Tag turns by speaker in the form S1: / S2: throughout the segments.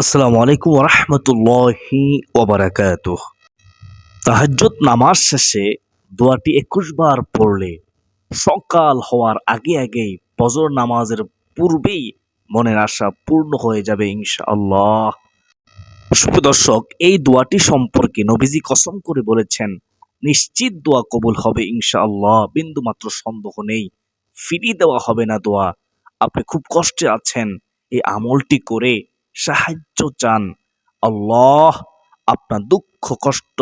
S1: আসসালামু আলাইকুম রহমতুল্লাহি ওবরাকাত তাহাজ্জুদ নামাজ শেষে দোয়াটি একুশ বার পড়লে সকাল হওয়ার আগে আগেই ফজর নামাজের পূর্বেই মনের আশা পূর্ণ হয়ে যাবে ইনশাআল্লাহ। সুপ্রদর্শক এই দোয়াটি সম্পর্কে নবীজি কসম করে বলেছেন, নিশ্চিত দোয়া কবুল হবে ইনশাআল্লাহ বিন্দু মাত্র সন্দেহ নেই, ফিরিয়ে দেওয়া হবে না দোয়া। আপনি খুব কষ্টে আছেন, এই আমলটি করে সাহায্য চান। আল্লাহ আপনার দুঃখ, কষ্ট,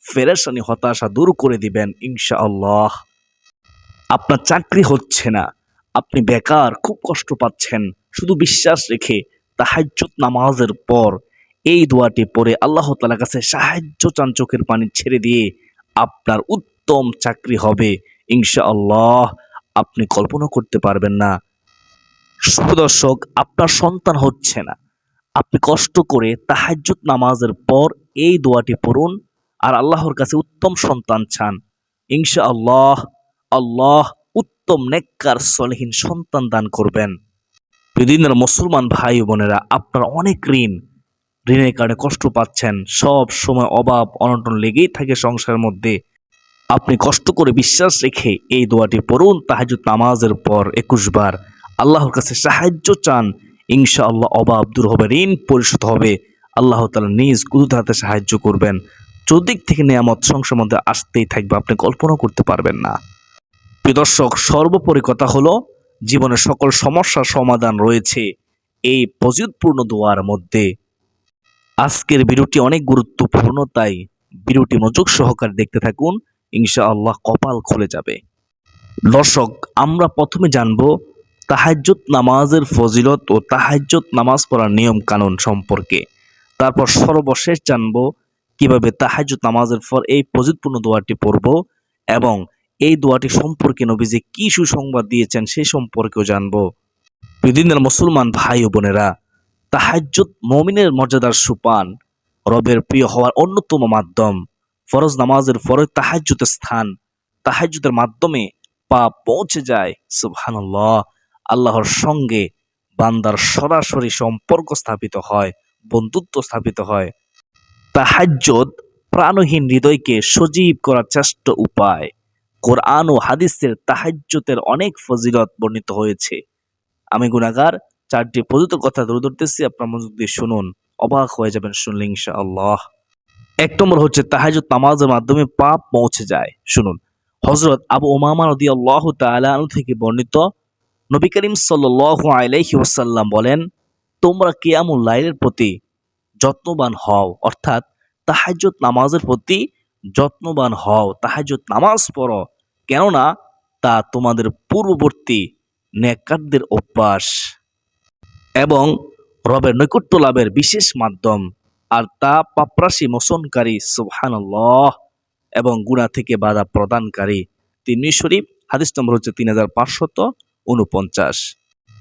S1: ফেরেশানি, হতাশা দূর করে দিবেন ইনশা আল্লাহ আপনার চাকরি হচ্ছে না। আপনি বেকার, খুব কষ্ট পাচ্ছেন। শুধু বিশ্বাস রেখে তাহাজ্জুদ নামাজের পর এই দোয়াটি পড়ে আল্লাহ তালার কাছে সাহায্য চান চোখের পানি ছেড়ে দিয়ে আপনার উত্তম চাকরি হবে ইনশা আল্লাহ আপনি কল্পনা করতে পারবেন না। সুদর্শক আপনার সন্তান হচ্ছে না। আপনি কষ্ট করে তাহাজ্জুদ নামাজের পর এই দোয়াটি পড়ুন আর আল্লাহর কাছে উত্তম সন্তান চান। ইনশা আল্লাহ আল্লাহ উত্তম নেককার সলহীন সন্তান দান করবেন। প্রতিদিনের মুসলমান ভাই বোনেরা, আপনার অনেক ঋণ, ঋণের কারণে কষ্ট পাচ্ছেন। সব সময় অভাব, অনটন লেগেই থাকে সংসারের মধ্যে। আপনি কষ্ট করে বিশ্বাস রেখে এই দোয়াটি পড়ুন তাহাজুদ নামাজের পর একুশ বার। আল্লাহর কাছে সাহায্য চান ইনশা আল্লাহ অভাব দূর হবে, ঋণ পরিশোধ হবে। আল্লাহ তালা নিজ কুদুত হাতে সাহায্য করবেন। চৌদিক থেকে নিয়ামত সংসার মধ্যে আসতেই থাকবে, আপনি কল্পনা করতে পারবেন না। দর্শক, সর্বোপরি কথা হলো, জীবনের সকল সমস্যার সমাধান রয়েছে এই ফজিলতপূর্ণ দোয়ার মধ্যে। আজকের ভিডিওটি অনেক গুরুত্বপূর্ণ, তাই ভিডিওটি মনোযোগ সহকারে দেখতে থাকুন ইনশা আল্লাহ কপাল খুলে যাবে। দর্শক, আমরা প্রথমে জানব তাহাজ্জুদ নামাজের ফজিলত ও তাহাজ্জুদ নামাজ পড়ার নিয়ম কানুন সম্পর্কে। তারপর সর্বশেষ জানব কীভাবে তাহাজ্জুদ নামাজের পর এই ফজিলপূর্ণ দোয়াটি পড়ব এবং এই দোয়াটি সম্পর্কে নবীজি কি সুসংবাদ দিয়েছেন সেই সম্পর্কেও জানব। বিভিন্ন মুসলমান ভাই ও বোনেরা, তাহাজ্জুদ মমিনের মর্যাদার সুপান রবের প্রিয় হওয়ার অন্যতম মাধ্যম। ফরজ নামাজের পরে তাহাজ্জুদের স্থান, তাহাজ্জুদের মাধ্যমে পা পৌঁছে যায়, সুবহানাল্লাহ। আল্লাহর সঙ্গে বান্দার সরাসরি সম্পর্ক স্থাপিত হয়, বন্ধুত্ব স্থাপিত হয়। তাহাজ্জুদ প্রাণহীন হৃদয়কে সজীব করার চেষ্টা উপায়। কোরআন ও হাদিসের তাহাজ্জুদের অনেক ফজিলত বর্ণিত হয়েছে। আমি গুনাগার চারটি প্রযুক্ত কথা ধরে ধরতেছি, আপনার মনোযোগ দিয়ে শুনুন। অবাক হয়ে যাবেন শুনলে আল্লাহ এক নম্বর হচ্ছে তাহাজুদ নামাজের মাধ্যমে পাপ পৌঁছে যায়। শুনুন হজরত আবু ওমামা নদী আল্লাহ তালু থেকে বর্ণিত নবী করিম সাল আলাইহি ওসাল্লাম বলেন, তোমরা কিয়ামুল লাইলের প্রতি যত্নবান হও, অর্থাৎ তাহাজুদ নামাজের প্রতি যত্নবান হও তাহাজুদ নামাজ পড়ো। কেননা তা তোমাদের পূর্ববর্তী নেকারদের অভ্যাস এবং রবের নৈকট্য লাভের বিশেষ মাধ্যম, আর তা পাপরাশি মোচনকারী, সুবহানাল্লাহ, এবং গুণা থেকে বাধা প্রদানকারী। তিনমি শরীফ, হাদিস নম্বর হচ্ছে তিন হাজার পাঁচশত উনপঞ্চাশ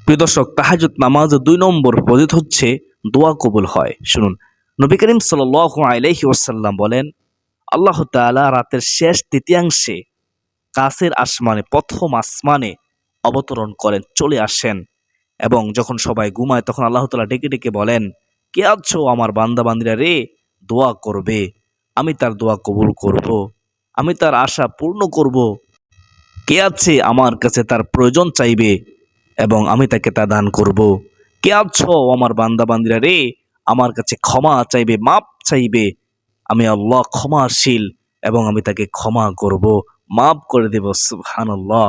S1: প্রিয় দর্শক তাহাজুদ নামাজের দুই নম্বর পজিত হচ্ছে দোয়া কবুল হয় শুনুন, নবী করিম সাল আলাইহি ওয়াসাল্লাম বলেন, আল্লাহ তাআলা রাতের শেষ তৃতীয়াংশে কাছের আসমানে, প্রথম আসমানে অবতরণ করেন, চলে আসেন এবং যখন সবাই ঘুমায়, তখন আল্লাহ তালা ডেকে ডেকে বলেন, কে আছো আমার বান্দা বান্দিরা রে দোয়া করবে আমি তার দোয়া কবুল করব। আমি তার আশা পূর্ণ করব। কে আছে আমার কাছে তার প্রয়োজন চাইবে এবং আমি তাকে তা দান করব। কে আছো আমার বান্দা বান্দিরা রে? আমার কাছে ক্ষমা চাইবে, মাপ চাইবে। আমি আল্লাহ ক্ষমাশীল এবং আমি তাকে ক্ষমা করব মাফ করে দেব সুহান আল্লাহ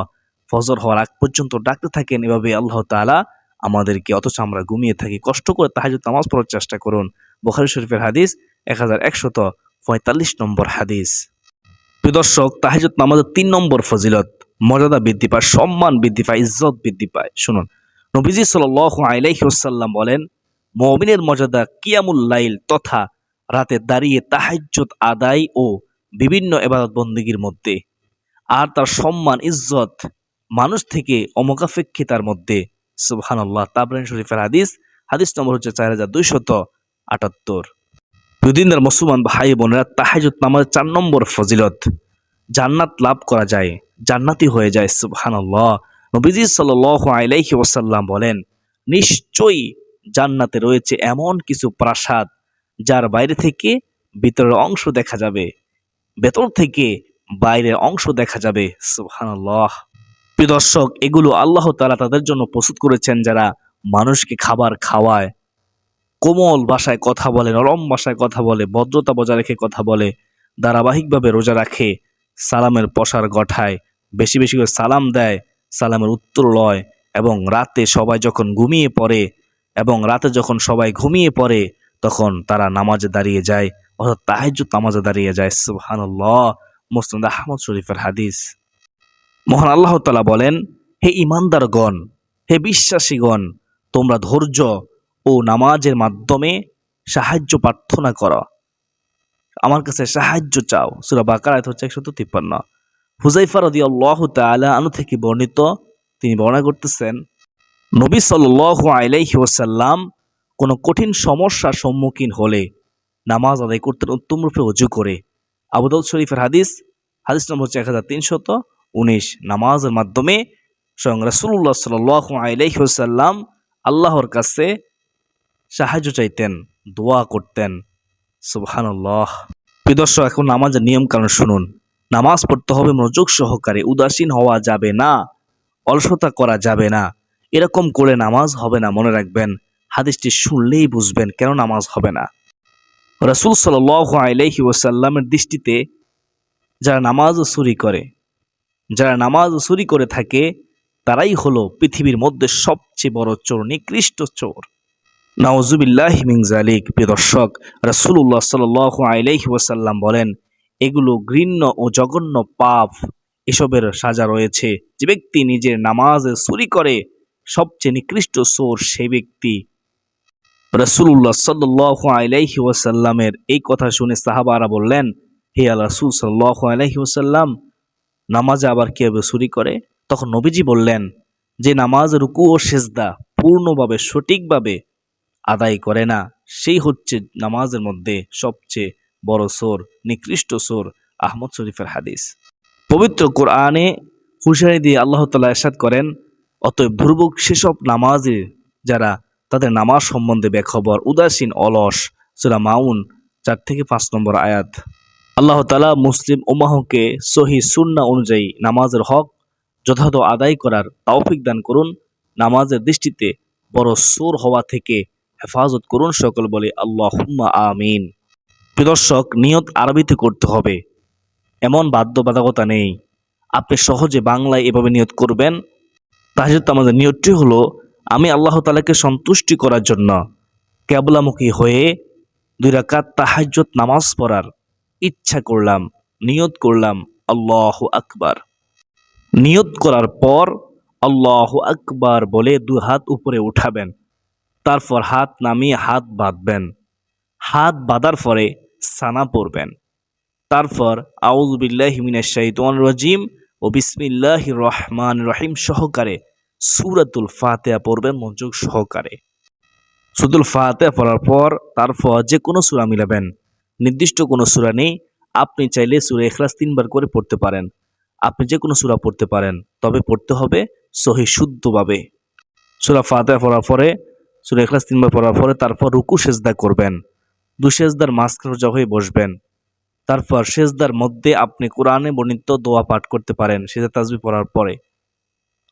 S1: ফজর হওয়ার আগ পর্যন্ত ডাকতে থাকেন এভাবে আল্লাহ তালা আমাদেরকে, অথচ আমরা ঘুমিয়ে থাকি, কষ্ট করে তাহাজুদ নামাজ পড়ার চেষ্টা করুন। বোখারি শরীফের হাদিস এক হাজার একশত পঁয়তাল্লিশ নম্বর হাদিস। প্রিদর্শক তাহাজুদ নামাজের তিন নম্বর ফজিলত মর্যাদা বৃদ্ধি পায়, সম্মান বৃদ্ধি পায়, ইজ্জত বৃদ্ধি পায়। শুনুন, নবীজি সাল আলাইসাল্লাম বলেন, মমিনের মর্যাদা কিয়ামুল লাইল তথা রাতে দাঁড়িয়ে তাহাজ্জুদ, আদায় ও বিভিন্ন এবাদত বন্দীগীর মধ্যে আর তার সম্মান, ইজ্জত মানুষ থেকে অমকাপেক্ষিতার মধ্যে। সুবহান আল্লাহ তাবরান শরীফের হাদিস হাদিস নম্বর হচ্ছে চার হাজার দুইশত আটাত্তর। দুদিনের মুসলমান ভাই বোনেরা তাহাজুদ নামাজের চার নম্বর ফজিলত জান্নাত লাভ করা যায়। জান্নাতি হয়ে যায় সুবহান আল্লাহ নবীজি সাল আলাইহি ওসাল্লাম বলেন, নিশ্চয়ই জান্নাতে রয়েছে এমন কিছু প্রাসাদ যার বাইরে থেকে ভিতরের অংশ দেখা যাবে, ভেতর থেকে বাইরের অংশ দেখা যাবে। সুবহানাল্লাহ। প্রিয় দর্শক, এগুলো আল্লাহ তাআলা তাদের জন্য প্রস্তুত করেছেন যারা মানুষকে খাবার খাওয়ায়। কোমল ভাষায় কথা বলে, নরম ভাষায় কথা বলে, ভদ্রতা বজায় রেখে কথা বলে, ধারাবাহিকভাবে রোজা রাখে, সালামের পশার গঠায় বেশি বেশি করে সালাম দেয়, সালামের উত্তর লয় এবং রাতে সবাই যখন ঘুমিয়ে পড়ে এবং রাতে যখন সবাই ঘুমিয়ে পড়ে তখন তারা নামাজে দাঁড়িয়ে যায়, অর্থাৎ তাহাজ্জুদ নামাজে দাঁড়িয়ে যায়। সুবহানাল্লাহ, মুসলিম আহমদ শরীফের হাদিস। মহান আল্লাহ তালা বলেন, হে ইমানদারগণ হে বিশ্বাসীগণ, তোমরা ধৈর্য ও নামাজের মাধ্যমে সাহায্য প্রার্থনা করো। আমার কাছে সাহায্য চাও। সুরা বাকার হচ্ছে একশত তিপ্পান্ন। হুজাইফা রদি আল্লাহ তালা আনু থেকে বর্ণিত, তিনি বর্ণনা করতেছেন, নবী সাল আলাইহি ওয়াসাল্লাম কোনো কঠিন সমস্যার সম্মুখীন হলে নামাজ আদায় করতেন উত্তম রূপে অজু করে। আবুদাউদ শরীফের হাদিস হাদিস নম্বর হচ্ছে এক হাজার তিনশত উনিশ। নামাজের মাধ্যমে স্বয়ং রাসুল্লাহ সাল আলাইহি ওয়াসাল্লাম আল্লাহর কাছে সাহায্য চাইতেন, দোয়া করতেন। সুবহানাল্লাহ। প্রিদর্শক এখন নামাজের নিয়ম কারণ শুনুন। নামাজ পড়তে হবে, মনোযোগ সহকারে, উদাসীন হওয়া যাবে না, অলসতা করা যাবে না। এরকম করে নামাজ হবে না, মনে রাখবেন। হাদিসটি শুনলেই বুঝবেন কেন নামাজ হবে না। রাসুল সাল আলাইহি ওয়াসাল্লামের দৃষ্টিতে যারা নামাজ চুরি করে, যারা নামাজ চুরি করে থাকে, তারাই হলো পৃথিবীর মধ্যে সবচেয়ে বড় চোর, নিকৃষ্ট চোর। নাওজুবিল্লাহ মিং জালিক প্রিয় দর্শক রাসুল্লাহ সাল আলাইহি ওয়াসাল্লাম বলেন এগুলো ঘৃণ্য ও জঘন্য পাপ এসবের সাজা রয়েছে। যে ব্যক্তি নিজের নামাজে চুরি করে, সবচেয়ে নিকৃষ্ট সোর সে ব্যক্তি। রসুল্লাহ সাল্লাহ আলাইহি ওয়াসাল্লামের এই কথা শুনে সাহাবারা বললেন, হে আল্লাহ রসুল সাল্লাহ আলাইহি ওয়াসাল্লাম, নামাজে আবার কীভাবে চুরি করে? তখন নবীজি বললেন, যে নামাজ, রুকু ও সেজদা পূর্ণভাবে, সঠিকভাবে আদায় করে না। সেই হচ্ছে নামাজের মধ্যে সবচেয়ে বড় সোর, নিকৃষ্ট সোর আহমদ শরীফের হাদিস। পবিত্র কোরআনে হুশারি দিয়ে আল্লাহ তালা এরশাদ করেন, অতএব দুর্ভোগ সেসব নামাজে যারা তাদের নামাজ সম্বন্ধে বেখবর, উদাসীন, অলস, সুরা মাউন চার থেকে পাঁচ নম্বর আয়াত। আল্লাহ তালা মুসলিম উমাহকে সহি সুন্না অনুযায়ী নামাজের হক যথাযথ আদায় করার তৌফিক দান করুন। নামাজের দৃষ্টিতে বড় সোর হওয়া থেকে হেফাজত করুন সকল বলে আল্লাহ আমিন। প্রদর্শক নিয়ত আরবিতে করতে হবে। এমন বাধ্যবাধকতা নেই। আপনি সহজে বাংলায় এভাবে নিয়ত করবেন। তাহলে আমাদের নিয়তটি হলো, আমি আল্লাহ তালাকে সন্তুষ্টি করার জন্য কেবলামুখী হয়ে দুই রাকাত তাহাজ্জত নামাজ পড়ার ইচ্ছা করলাম, নিয়ত করলাম, আল্লাহ আকবার। নিয়ত করার পর আল্লাহ আকবার বলে দু হাত উপরে উঠাবেন, তারপর হাত নামিয়ে হাত বাঁধবেন। হাত বাঁধার পরে সানা পড়বেন। তারপর আউজবিল্লাহ হিমিনাশাইতান রাজিম ও বিসমিল্লাহ রহমান রহিম সহকারে সুরাতুল ফাতেহা পড়বেন মনোযোগ সহকারে। সুদুল ফাতেহা পড়ার পর, তারপর যে কোনো সুরা মিলাবেন। নির্দিষ্ট কোনো সুরা নেই, আপনি চাইলে সুরা এখলাস তিনবার করে পড়তে পারেন। আপনি যে কোনো সুরা পড়তে পারেন, তবে পড়তে হবে সহি শুদ্ধভাবে। সুরা ফাতেহা পড়ার পরে, সুরা এখলাস তিনবার পড়ার পরে, তারপর রুকু, সেজদা করবেন। দু সেজদার সোজা হয়ে বসবেন। তারপর সেজদার মধ্যে আপনি কোরআনে বর্ণিত দোয়া পাঠ করতে পারেন সেজা তাজবি পড়ার পরে।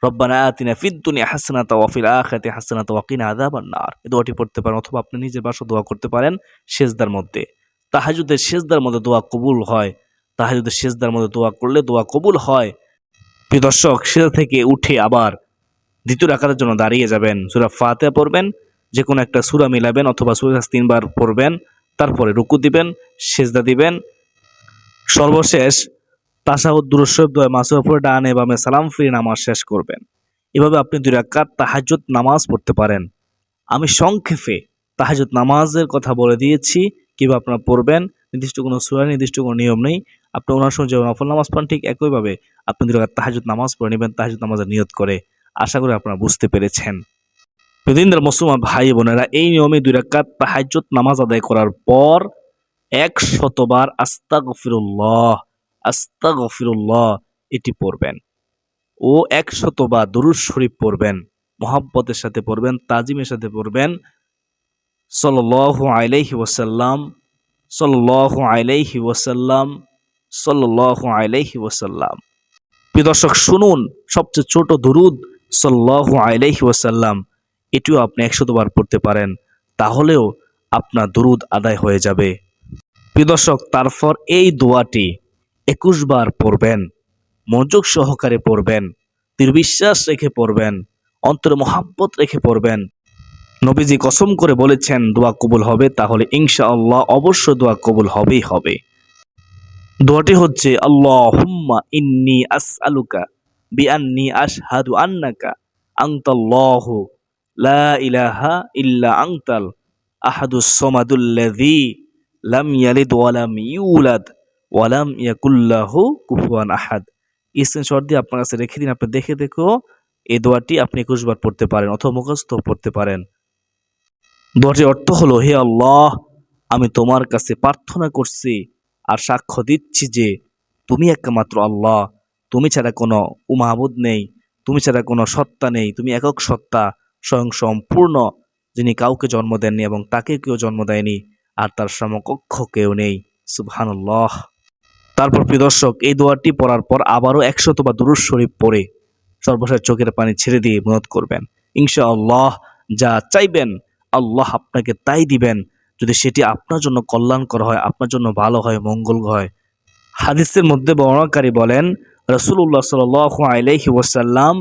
S1: রব্বানা আতিনা ফিদ দুনিয়া হাসানাতা ওয়া ফিল আখিরাতি হাসানাতা ওয়া কিনা আযাবান নার। এই দোয়াটি পড়তে পারেন অথবা আপনি নিজের বাসা দোয়া করতে পারেন সেজদার মধ্যে। তাহাজুদের সেজদার মধ্যে দোয়া কবুল হয়। তাহাজুদের সেজদার মধ্যে দোয়া করলে দোয়া কবুল হয়। প্রিয় দর্শক সেজা থেকে উঠে আবার দ্বিতীয় রাকাতের জন্য দাঁড়িয়ে যাবেন। সুরা ফাতে পড়বেন যে কোনো একটা সুরা মিলাবেন অথবা সূরা তিনবার পড়বেন। তারপরে রুকু দিবেন, সেজদা দিবেন। সর্বশেষ তাসাহুদ দুরুশব দোয়া মাসুর উপরে ডানে বামে সালাম, ফিরে নামাজ শেষ করবেন। এভাবে আপনি দুই রাকাত তাহাজ্জুদ নামাজ পড়তে পারেন। আমি সংক্ষেপে তাহাজ্জুদ নামাজের কথা বলে দিয়েছি, কীভাবে আপনারা পড়বেন। নির্দিষ্ট কোনো সুরা, নির্দিষ্ট কোনো নিয়ম নেই। আপনি ওনার সঙ্গে যেমন নফল নামাজ পড়েন, ঠিক একইভাবে আপনি দুই রাকাত তাহাজ্জুদ নামাজ পড়ে নেবেন, তাহাজ্জুদ নামাজের নিয়ত করে। আশা করি আপনারা বুঝতে পেরেছেন। প্রতিদিনদের মুসলমান ভাই বোনেরা এই নিয়মে দুই রাকাত তাহাজ্জুদ নামাজ আদায় করার পর এক শতবার আস্তা গফিরুল্লাহ আস্তা গফিরুল্লাহ এটি পড়বেন। ও এক শতবার দরুদ শরীফ পড়বেন, মহাব্বতের সাথে পড়বেন, তাজিমের সাথে পড়বেন। সাল্লাল্লাহু আলাইহি ওয়াসাল্লাম, সাল্লাল্লাহু আলাইহি ওয়াসাল্লাম, সাল্লাল্লাহু আলাইহি ওয়াসাল্লাম। প্রিয় দর্শক, শুনুন সবচেয়ে ছোট দুরুদ, সাল্লাল্লাহু আলাইহি ওয়াসাল্লাম। এটিও আপনি একশত বার পড়তে পারেন, তাহলেও আপনার দুরুদ আদায় হয়ে যাবে। প্রিয় দর্শক, তারপর এই দোয়াটি একুশ বার পড়বেন, মনোযোগ সহকারে পড়বেন দৃঢ়বিশ্বাস রেখে পড়বেন, অন্তরে মহাব্বত রেখে পড়বেন। নবীজি কসম করে বলেছেন, দোয়া কবুল হবে, তাহলে ইনশাআল্লাহ অবশ্য দোয়া কবুল হবেই হবে। দোয়াটি হচ্ছে আল্লাহ হুম্মা ইন্নি আস আলুকা বিআন্নি আশহাদু আন্নাকা আংতাল্লাহু লা ইলাহা ইল্লা আংতাল আহাদুস সমাদুল্লাযী লাম ইয়ালিদ ওয়ালাম ইউলাদ ওয়ালাম ইয়াকুল্লাহু কুফুয়ান আহাদ। স্ক্রিনশট দিয়ে আপনার কাছে রেখে দিন, আপনি দেখে দেখো এই দোয়াটি আপনি একুশবার পড়তে পারেন অথবা মুখস্থ পড়তে পারেন। দোয়াটির অর্থ হলো, হে আল্লাহ, আমি তোমার কাছে প্রার্থনা করছি আর সাক্ষ্য দিচ্ছি যে তুমি একমাত্র আল্লাহ। তুমি ছাড়া কোনো উমাবুদ নেই, তুমি ছাড়া কোনো সত্তা নেই, তুমি একক সত্তা। স্বয়ং সম্পূর্ণ যিনি কাউকে জন্ম দেননি এবং তাকে কেউ জন্ম দেয়নি, আর তার সমকক্ষ কেউ নেই। সুবহানাল্লাহ। তারপর প্রিয় দর্শক, এই দোয়াটি পড়ার পর আবারও একশত বা দুরুজ শরীফ পড়ে সর্বশেষ চোখের পানি ছেড়ে দিয়ে মনত করবেন। ইনশাআল্লাহ, যা চাইবেন, আল্লাহ আপনাকে তাই দিবেন। যদি সেটি আপনার জন্য কল্যাণকর হয়, আপনার জন্য ভালো হয়, মঙ্গল হয়। হাদিসের মধ্যে বর্ণনাকারী বলেন রসুল্লাহ সাল আলাইহি ওয়াসাল্লাম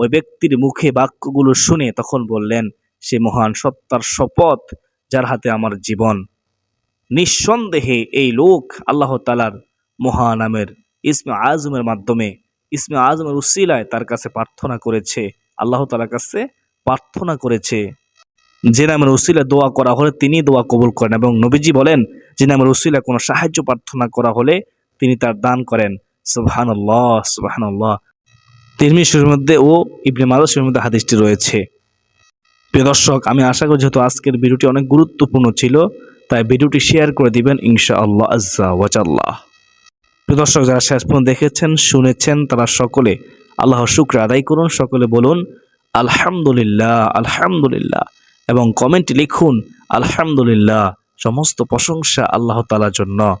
S1: ওই ব্যক্তির মুখে বাক্যগুলো শুনে তখন বললেন, সে মহান সত্তার শপথ যার হাতে আমার জীবন। নিঃসন্দেহে এই লোক আল্লাহ তালার মহানামের ইসমে আজমের মাধ্যমে, ইসমে আজমের উসিলায় তার কাছে প্রার্থনা করেছে, আল্লাহ তালার কাছে প্রার্থনা করেছে। যে নামের উসিলা দোয়া করা হলে তিনি দোয়া কবুল করেন এবং নবীজি বলেন, যে নামের উসিলা কোনো সাহায্য প্রার্থনা করা হলে তিনি তার দান করেন। সুবহানাল্লাহ সুবহানাল্লাহ। তিরমি শরীর মধ্যে ও ইবনে মাদাসের মধ্যে হাদিসটি রয়েছে। প্রিয় দর্শক, আমি আশা করি যেহেতু আজকের ভিডিওটি অনেক গুরুত্বপূর্ণ ছিল, তাই ভিডিওটি শেয়ার করে দিবেন ইনশাআল্লাহ আজ্জা ওয়াজাল্লাহ প্রিয় দর্শক, যারা শেষ পর্যন্ত দেখেছেন, শুনেছেন, তারা সকলে আল্লাহর শুক্র আদায় করুন, সকলে বলুন, আলহামদুলিল্লাহ আলহামদুলিল্লাহ। এবং কমেন্টে লিখুন, আলহামদুলিল্লাহ। সমস্ত প্রশংসা আল্লাহ তালার জন্য।